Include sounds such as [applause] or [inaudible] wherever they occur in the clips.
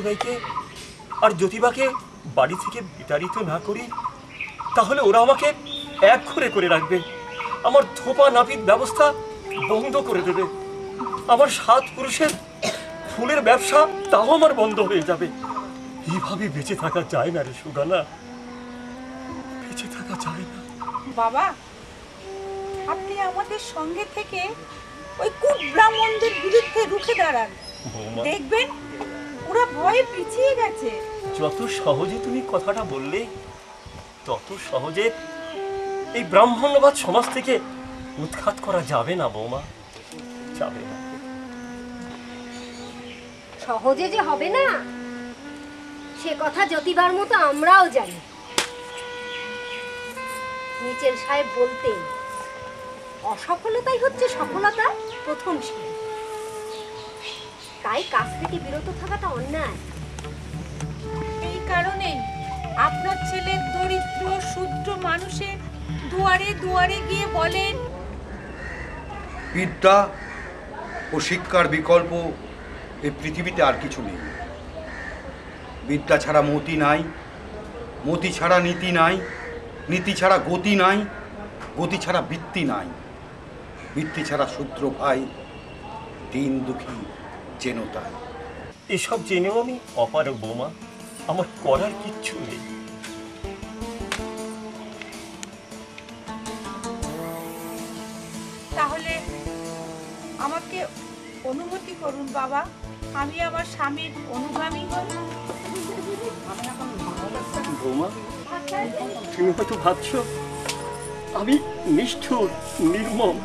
ভাইকে আর জ্যোতিবাকে বাড়ি থেকে বিতাড়িত না করি তাহলে ওরা আমাকে এক ঘরে করে রাখবে। আমার থোপা নাপিত ব্যবস্থা বন্ধ করে দেবে। আমার সাত পুরুষের ফুলের ব্যবসা তাও আমার বন্ধ হয়ে যাবে। এইভাবে বেঁচে থাকা যায় না রে সুগানা। বেঁচে থাকা যায় না। বাবা আপনি আমাদের সঙ্গে থেকে ওই কুট ব্রাহ্মণদের বিরুদ্ধে রুখে দাঁড়ান। দেখবেন? ওরা ভয়ে পিছিয়ে গেছে। যত সহজে তুমি কথাটা বললে তত সহজে এই ব্রাহ্মণ্যবাদ সমাজ থেকে উৎখাত করা যাবে না বৌমা। যাবে না। সহজে যে হবে না সে কথা জ্যোতিবার মতো আমরাও জানি। নিচের সাহেব বলতেন অসফলতাই হচ্ছে সফলতার প্রথম সিঁড়ি তাই কাজ থেকে বিরত থাকাটা অন্যায়। এই কারণেই আপনার ছেলে দরিদ্র শূদ্র মানুষের দুয়ারে দুয়ারে গিয়ে বলেন বিদ্যা ও শিক্ষার বিকল্প এই পৃথিবীতে আর কিছু নেই। বিদ্যা ছাড়া মতি নাই মতি ছাড়া নীতি নাই নীতি ছাড়া গতি নাই গতি ছাড়া বৃত্তি নাই। বৃত্তি ছাড়া শূদ্র ভাই দিন দুঃখী যেন তাই। এসব জেনেও আমি অপারক বোমা আমার করার কিচ্ছু নেই। তাহলে আমাকে অনুমতি করুন বাবা আমি আমার স্বামীর অনুগামী হই। বৌমা তুমি হয়তো ভাবছ আমি নিষ্ঠুর নির্মম।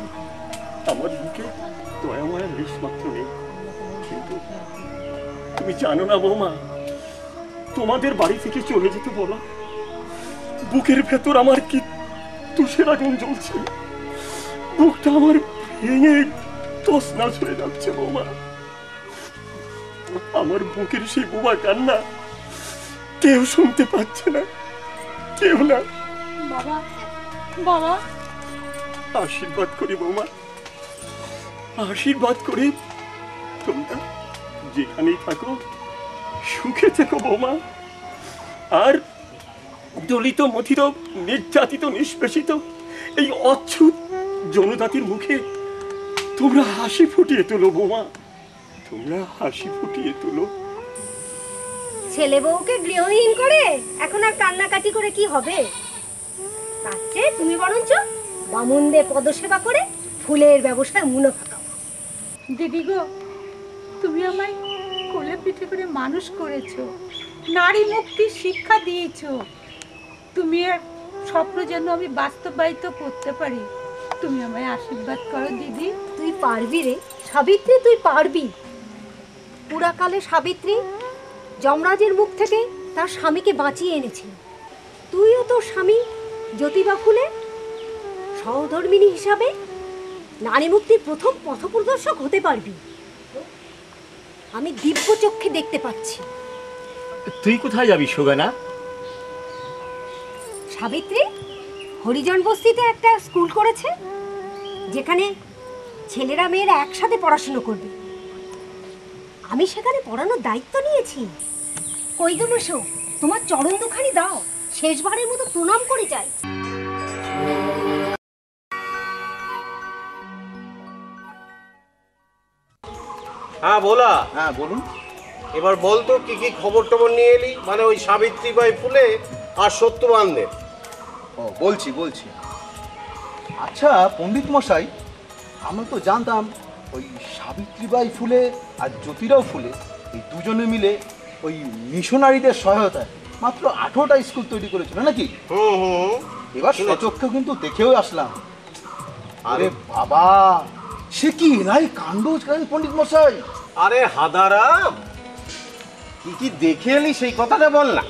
আমার বুকে দয়াময়ের লেশ মাত্র নেই। তুমি জানো না বৌমা তোমাদের বাড়ি থেকে চলে যেতে বলো। বুকের ভেতর আমার কি তুষের আগুন জ্বলছে? বুকটা আমার ভেঙে তসনাচ হয়ে যাচ্ছে বৌমা। আমার বুকের সেই বোবা কান্না কেউ শুনতে পাচ্ছে না কেউ না। বাবা বাবা। আশীর্বাদ করি বৌমা আশীর্বাদ করি তোমরা। যেখানেই থাকো সুখে থেকো বৌমা। আর দলিত মথিত নির্যাতিত নিষ্পেষিত এই অচ্ছুত জনজাতির মুখে তোমরা হাসি ফুটিয়ে তোলো বৌমা। তোমরা হাসি ফুটিয়ে তোলো। ছেলে বউকে গৃহহীন করে এখন আর কান্নাকাটি করে কি হবে? তার চেয়ে তুমি বরঞ্চ বামুনদের পদসেবা করে ফুলের ব্যবসায় মুনাফা কামাও। দিদি গো তুমি আমায় কোলে পিঠে করে মানুষ করেছ, নারী মুক্তির শিক্ষা দিয়েছ। তুমি স্বপ্ন যেন আমি বাস্তবায়িত করতে পারি। তুমি আমায় আশীর্বাদ করো, দিদি। তুই পারবি রে, সাবিত্রী, তুই পারবি। পুরাকালে সাবিত্রী যমরাজের মুখ থেকে তার স্বামীকে বাঁচিয়ে এনেছিল। তুইও তোর স্বামী জ্যোতিবা ফুলে সহধর্মিনী হিসাবে নারী মুক্তির প্রথম পথপ্রদর্শক হতে পারবি। আমি দিব্য চক্ষে দেখতে পাচ্ছি। তুই কোথায় যাবি সুগানা? সাবিত্রী হরিজন বস্তিতে একটা স্কুল করেছে যেখানে ছেলেরা মেয়েরা একসাথে পড়াশুনো করবে। আমি সেখানে পড়ানোর দায়িত্ব নিয়েছি। কই গো তোমার চরণ দুখানি দাও শেষবারের মতো প্রণাম করে যাই। হ্যাঁ ভোলা। হ্যাঁ বলুন। এবার বলতো কি কি খবর টবর নিয়ে এলি? মানে ওই সাবিত্রীবাই ফুলে আর সত্যবানদের। ও বলছি বলছি। আচ্ছা পণ্ডিত মশাই আমরা তো জানতাম ওই সাবিত্রীবাই ফুলে আর জ্যোতিরাও ফুলে এই দুজনে মিলে ওই মিশনারিদের সহায়তায় মাত্র আঠেরোটা স্কুল তৈরি করেছিল নাকি? এবার। সচক্ষে কিন্তু দেখেও আসলাম। আরে বাবা! সে কি এলাই কাণ্ড জানেন পণ্ডিত মশাই? আরে হাদারাম কি কি দেখে এলি সেই কথাটা বল না।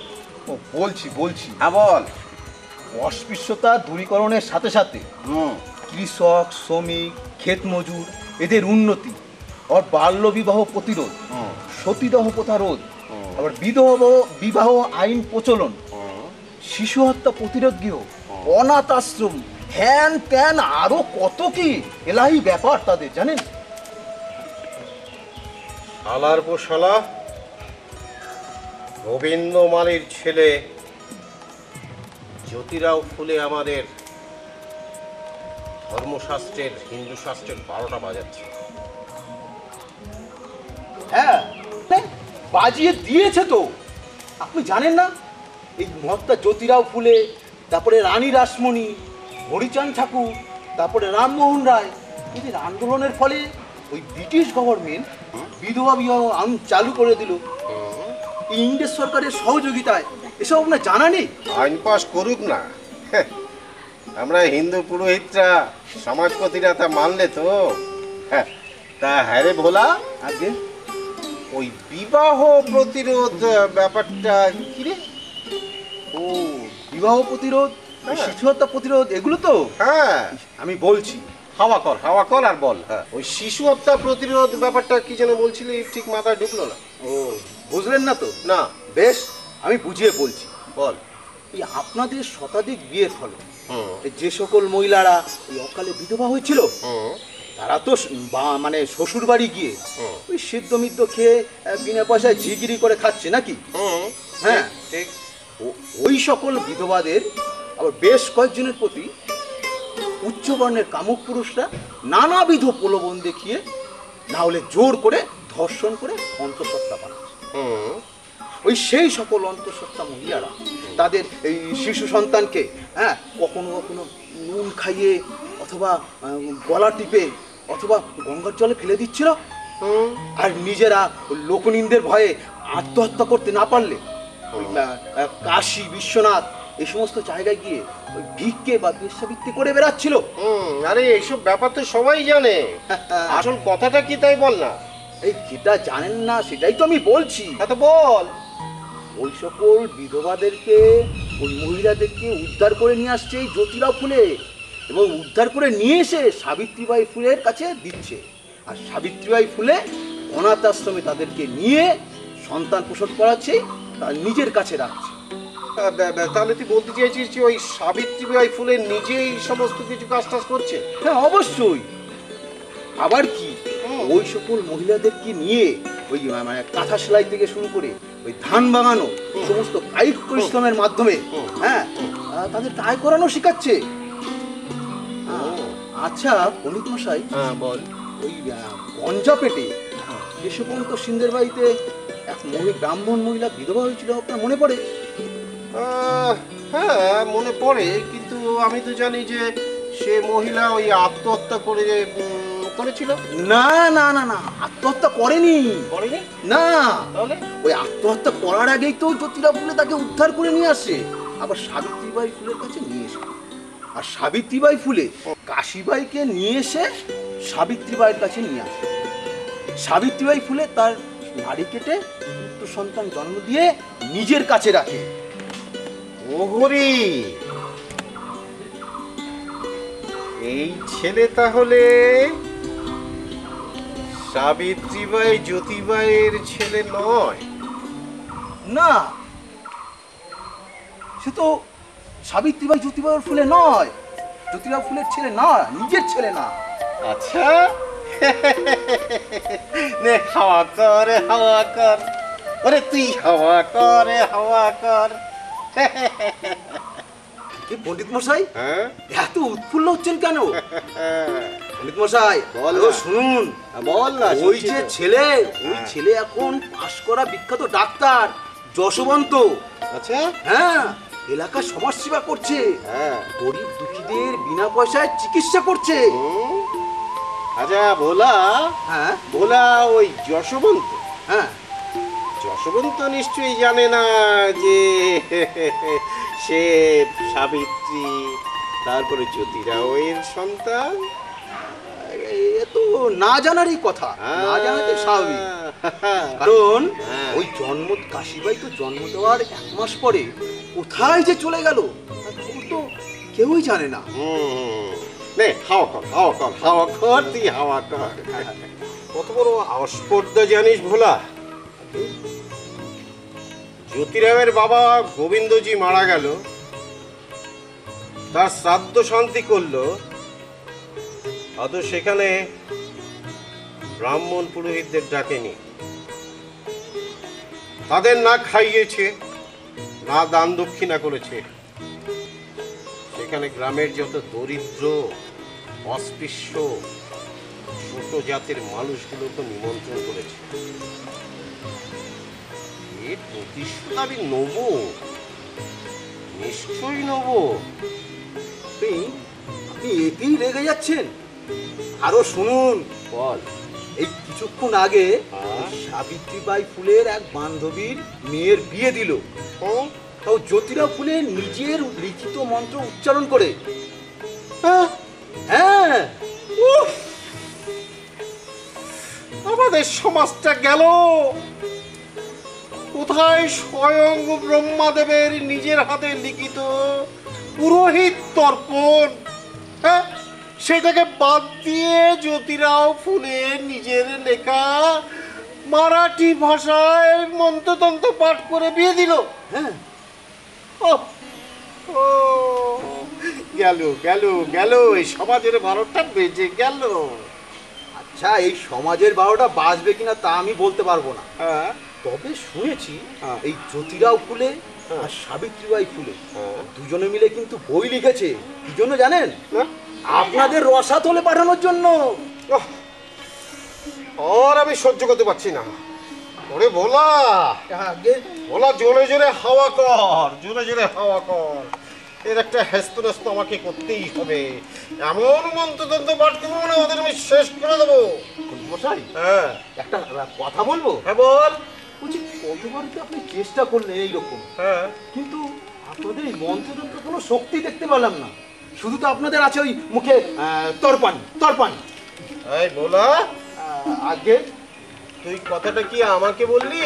ও বলছি বলছি। হ্যাঁ বল। অস্পৃশ্যতা দূরীকরণের সাথে সাথে কৃষক শ্রমিক ক্ষেত মজুর এদের উন্নতি আর বাল্য বিবাহ প্রতিরোধ। সতীদাহ প্রথা রোধ আবার বিধবা বিবাহ আইন প্রচলন শিশু হত্যা প্রতিরোধ গৃহ অনাথ আশ্রম হ্যান ত্যান আরও কত কি? এলাহি ব্যাপার তাদের জানেন? শালার পো শালা গোবিন্দ মালির ছেলে জ্যোতিরাও ফুলে আমাদের ধর্মশাস্ত্রের হিন্দু শাস্ত্রের বারোটা বাজাচ্ছে। হ্যাঁ বাজিয়ে দিয়েছে তো। আপনি জানেন না? এই মহাত্মা জ্যোতিরাও ফুলে তারপরে রানী রাসমণি হরিচাঁদ ঠাকুর তারপরে রামমোহন রায়। এদের আন্দোলনের ফলে ওই ব্রিটিশ গভর্নমেন্ট বিধবা বিবাহ চালু করে দিল। ইংরেজ সরকারের সহযোগিতায়। এসব আপনার জানা নেই? আইন পাস করুক না। হ্যাঁ, আমরা হিন্দু পুরোহিতরা সমাজপতিরা তা মানলে তো। হ্যাঁ, তা হ্যাঁ রে ভোলা। আগে ওই বিবাহ প্রতিরোধ ব্যাপারটা কি রে? ও বিবাহ প্রতিরোধ? হ্যাঁ। শিশু হত্যা প্রতিরোধ এগুলো তো? হ্যাঁ। আমি বলছি হাওয়া কর হাওয়া কর আর বল। হ্যাঁ ওই শিশু হত্যা প্রতিরোধ ব্যাপারটা কি যেন বলছিলি ঠিক মাথায় ঢুকলো না। ও বুঝলেন না তো? না। বেশ আমি বুঝিয়ে বলছি বল। এই আপনাদের শতাধিক বিয়ের ফলে যে সকল মহিলারা এই অকালে বিধবা হয়েছিল তারা তো বা- মানে শ্বশুর বাড়ি গিয়ে ওই সিদ্ধ মিদ্ধ খেয়ে বিনা পয়সায় ঝিগিরি করে খাচ্ছে নাকি? হ্যাঁ। ঠিক ওই সকল বিধবাদের আবার বেশ কয়েকজনের প্রতি উচ্চবর্ণের কামুক পুরুষরা নানাবিধ প্রলোভন দেখিয়ে না হলে জোর করে ধর্ষণ করে অন্তঃসত্ত্বা বানাচ্ছে। ওই সেই সকল অন্তঃসত্ত্বা মহিলারা তাদের এই শিশু সন্তানকে হ্যাঁ কখনো কখনো নুন খাইয়ে অথবা গলা টিপে অথবা গঙ্গার জলে ফেলে দিচ্ছিল। আর নিজেরা লোকনিন্দের ভয়ে আত্মহত্যা করতে না পারলে কাশী বিশ্বনাথ এই সমস্ত জায়গায় গিয়ে ওই ভিক্ষে বা বেশ্যাবৃত্তি করে বেড়াচ্ছিল। হুম আরে এইসব ব্যাপার তো সবাই জানে। [laughs] আসল কথাটা কি তাই বল না। এই যেটা জানেন না সেটাই তো আমি বলছি। হ্যাঁ তো বল। ওই সকল বিধবাদেরকে ওই মহিলাদেরকে উদ্ধার করে নিয়ে আসছে এই জ্যোতিরাও ফুলে এবং উদ্ধার করে নিয়ে এসে সাবিত্রীবাই ফুলের কাছে দিচ্ছে। আর সাবিত্রীবাই ফুলে অনাথ আশ্রমে তাদেরকে নিয়ে সন্তান পোষণ করাচ্ছে তার নিজের কাছে রাখছে। তাহলে তুই বলতে চাইছিস যে ওই সাবিত্রী বাই ফুলে নিজেই সমস্ত কিছু কাজ টাজ করছে? হ্যাঁ অবশ্যই। আবার কি? ওই সকল মহিলাদেরকে নিয়ে ওই মানে কাঁথা সেলাই থেকে শুরু করে ওই ধান বাগানো সমস্ত কায়িক পরিশ্রমের মাধ্যমে হ্যাঁ আহ, তাদেরকে আয় করানো শেখাচ্ছে। আচ্ছা পণ্ডিত মশাই হ্যাঁ বল। ওই গঞ্জা পেটে কেশবন্ত সিন্ধের বাড়িতে এক মহিলা ব্রাহ্মণ মহিলা বিধবা হয়েছিল আপনার মনে পড়ে? হ্যাঁ মনে পড়ে কিন্তু আমি তো জানি যে সে মহিলা ওই আত্মহত্যা করে করেছিল। না না না না আত্মহত্যা করেনি। করেনি? না। তাহলে? ওই আত্মহত্যা করার আগেই তো জ্যোতিরা ফুলে তাকে উদ্ধার করে নিয়ে আসে। আবার সাবিত্রীবাই ফুলের কাছে নিয়ে এসে। আর সাবিত্রীবাই ফুলে কাশীবাইকে নিয়ে এসে সাবিত্রীবাইয়ের কাছে নিয়ে আসে। সাবিত্রীবাই ফুলে তার নারী কেটে পুত্র সন্তান জন্ম দিয়ে নিজের কাছে রাখে। ওহরি এই ছেলে তাহলে সাবিত্রীবাই জ্যোতিবাইয়ের ছেলে নয়। না সে তো সাবিত্রীবাই জ্যোতিবাইয়ের ফুলে নয়। জ্যোতিরাও ফুলের ছেলে না নিজের ছেলে না। আচ্ছা। নে হাওয়া কর হাওয়া কর। ওরে তুই হাওয়া কর হাওয়া কর। কি পণ্ডিত মশাই হ্যাঁ? এত উৎফুল্ল হচ্ছেন কেন? পণ্ডিত মশাই বল শুনুন। বল না ওই যে ছেলে ওই হ্যাঁ। ছেলে এখন পাশ করা বিখ্যাত ডাক্তার যশবন্ত। আচ্ছা? হ্যাঁ এলাকার সমাজ সেবা করছে। হ্যাঁ। গরিব দুঃখীদের বিনা পয়সায় চিকিৎসা করছে। আচ্ছা ভোলা হ্যাঁ। ভোলা ওই যশবন্ত। হ্যাঁ। যশবন্ত নিশ্চয়ই জানে না যে [laughs] সে সাবিত্রী তারপরে জ্যোতিরাও এর সন্তান। এ তো না জানারই কথা না জানাতে স্বাভাবিক। হ্যাঁ। কারণ হ্যাঁ। ওই জন্ম কাশিবাই তো জন্ম দেওয়ার এক মাস পরে কোথায় যে চলে গেল তো কেউই জানে না। নে হাওয়া কর হাওয়া কর হাওয়া কর তুই হাওয়া কর। কত বড় অস্পর্ধা জানিস ভোলা। জ্যোতিরামের বাবা গোবিন্দজি মারা গেল। তার শ্রাদ্ধ শান্তি করল। অত সেখানে ব্রাহ্মণ পুরোহিতদের ডাকেনি। তাদের না খাইয়েছে, না দান দক্ষিণা করেছে। সেখানে গ্রামের যত দরিদ্র, অস্পৃশ্য, ছোট জাতের মানুষগুলোকে নিমন্ত্রণ করেছে। প্রতিশোধ আমি নেব? নিশ্চয়ই নেব। আপনি আপনি এতেই রেগে যাচ্ছেন। আরও শুনুন। বল। এই কিছুক্ষণ আগে হ্যাঁ? সাবিত্রীবাই ফুলের এক বান্ধবীর মেয়ের বিয়ে দিল। হুম? তাও জ্যোতিরা ফুলে নিজের লিখিত মন্ত্র উচ্চারণ করে। হ্যাঁ হ্যাঁ! আমাদের সমাজটা গেল। কোথায় স্বয়ং ব্রহ্মাদেবের নিজের হাতে লিখিত পুরোহিত তর্পণ। হ্যাঁ সেটাকে বাদ দিয়ে জ্যোতিরাও ফুলে নিজের লেখা মারাঠি ভাষায় মন্ত্রতন্ত্র পাঠ করে বিয়ে দিল। হ্যাঁ। ও গেল গেল গেল এই সমাজের ভারতটা বেজে গেল। আচ্ছা এই সমাজের বারোটা বাঁচবে কিনা তা আমি বলতে পারব না। হ্যাঁ। তবে শুনেছি হ্যাঁ। এই জ্যোতিরাও ফুলে হ্যাঁ। আর সাবিত্রীবাই ফুলে। হ্যাঁ। দুজনে মিলে কিন্তু বই লিখেছে। কি জন্য জানেন? আপনাদের রসাতলে পাঠানোর জন্য। আর আমি সহ্য করতে পারছি না। ওরে বলা আগে। বলা জোরে জোরে হাওয়া কর। জোরে জোরে হাওয়া কর। এর একটা হেস্ত নেস্ত আমাকে করতেই হবে। এমন মন্ত্রতন্ত্র পাঠ করব না ওদের আমি শেষ করে দেবো। মশাই হ্যাঁ। একটা কথা বলব? হ্যাঁ বল। বলছি আপনি চেষ্টা করলেন এইরকম। হ্যাঁ। কিন্তু আপনাদের এই মন্ত্রতন্ত্র কোনো শক্তি দেখতে পেলাম না। শুধু তো আপনাদের আছে ওই মুখে আহ, তরপানি তরপানি। এই বলা। আগে। তুই কথাটা কি আমাকে বললি?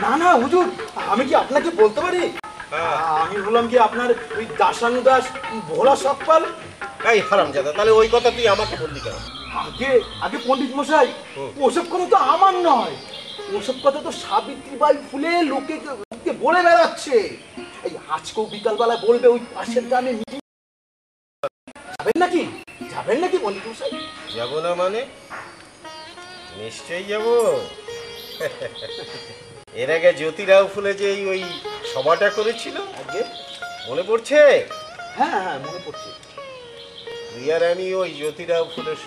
না না হুজুর আমি কি আপনাকে বলতে পারি? হ্যাঁ। আমি বললাম কি আপনার ওই দাসানুদাস ভোলা সকপাল এই হারাম জাদা তাহলে ওই কথা তুই আমাকে বললি কেন? আগে আগে পণ্ডিত মশাই ওসব কথা তো আমার নয়। ওসব কথা তো সাবিত্রীবাই ফুলে লোকে লোককে বলে বেড়াচ্ছে। এই আজকেও বিকালবেলা বলবে ওই পাশের গ্রামে মিটিং যাবেন নাকি? যাবেন নাকি পণ্ডিত মশাই যাব না মানে? নিশ্চয়ই যাব। এর আগে জ্যোতিরাও ফুলে যে ওই সভাটা করেছিল আগে? মনে পড়ছে? হ্যাঁ হ্যাঁ মনে পড়ছে। তুই আর আমি ওই জ্যোতিরাও ফুলের